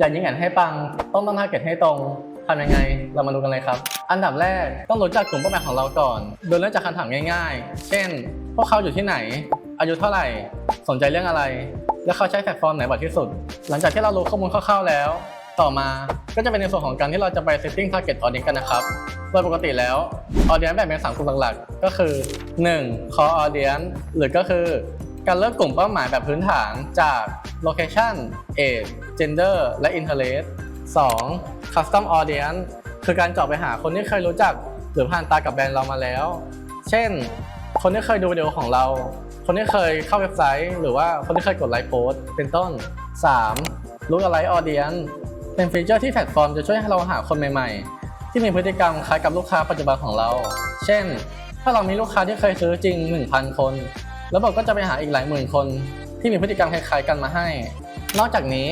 อยากยิงแอดให้ปัง ต้องตั้งทาร์เก็ตให้ตรงทำยังไง เรามาดูกันเลยครับ อันดับแรกต้องรู้จักกลุ่มเป้าหมายของเราก่อน โดยเริ่มจากคำถามง่ายๆ เช่น พวกเขาอยู่ที่ไหน อายุเท่าไหร่ สนใจเรื่องอะไร และเขาใช้แพลตฟอร์มไหนบ่อยที่สุด หลังจากที่เรารู้ข้อมูลคร่าวๆแล้ว ต่อมาก็จะเป็นในส่วนของการที่เราจะไป setting target audience กันนะครับ โดยปกติแล้ว audience แบ่งเป็น3กลุ่มหลักๆ ก็คือ 1. core audience หรือก็คือ การเลือกกลุ่มเป้าหมายแบบพื้นฐานจาก location age gender และ interest 2. custom audience คือการเจาะไปหาคนที่เคยรู้จัก หรือผ่านตากับแบรนด์เรามาแล้ว เช่น คนที่เคยดูวิดีโอของเรา คนที่เคยเข้าเว็บไซต์ หรือว่าคนที่เคยกดไลค์โพสต์เป็นต้น 3. รู้อะไรออเดียนเป็นฟีเจอร์ที่แพลตฟอร์มจะช่วยให้เราหาคนใหม่ๆ ที่มีพฤติกรรมคล้ายกับลูกค้าปัจจุบันของเรา เช่น ถ้าเรามีลูกค้าที่เคยซื้อจริง 1,000 คน ระบบก็จะไปหาอีกหลายหมื่นคน ที่มีพฤติกรรมคล้ายๆกันมาให้ นอกจากนี้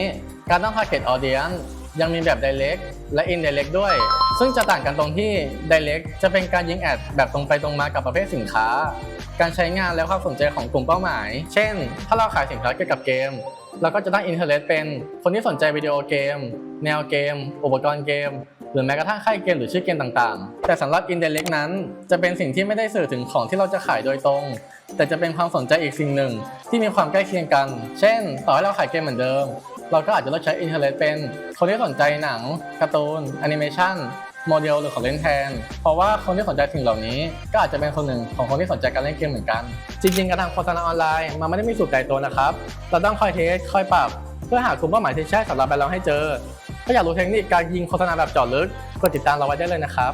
การตั้ง target audience ยังมีแบบ direct และ indirect ด้วย ซึ่งจะต่างกันตรงที่ direct จะเป็นการยิงแอดแบบตรงไปตรงมากับประเภทสินค้า การใช้งานและความสนใจของกลุ่มเป้าหมาย เช่น ถ้าเราขายสินค้าเกี่ยวกับเกม เราก็จะตั้ง interest เป็นคนที่สนใจวิดีโอเกม แนวเกม อุปกรณ์เกม หรือแม้กระทั่งค่ายเกมหรือชื่อเกมต่างๆ แต่สำหรับ indirect นั้น จะเป็นสิ่งที่ไม่ได้สื่อถึงของที่เราจะขายโดยตรง แต่จะเป็นความสนใจอีกสิ่งหนึ่ง ที่มีความใกล้เคียงกัน เช่น ต่อให้เราขายเกมเหมือนเดิม เราก็อาจจะเลือกใช้ interest เป็น คนที่สนใจหนังการ์ตูนแอนิเมชันโมเดลหรือของเล่นแทน เพราะว่าคนที่สนใจสิ่งเหล่านี้ ก็อาจจะเป็นคนหนึ่งของคนที่สนใจการเล่นเกมเหมือนกัน จริงๆ การทำโฆษณาออนไลน์มันไม่ได้มีสูตรตายตัวนะครับ เราต้องคอยเทส คอยปรับ เพื่อหากลุ่มเป้าหมายที่ใช่สำหรับแบรนด์เราให้เจอ ถ้าอยากรู้เทคนิคการยิงโฆษณาแบบเจาะลึก กดติดตามเราไว้ได้เลยนะครับ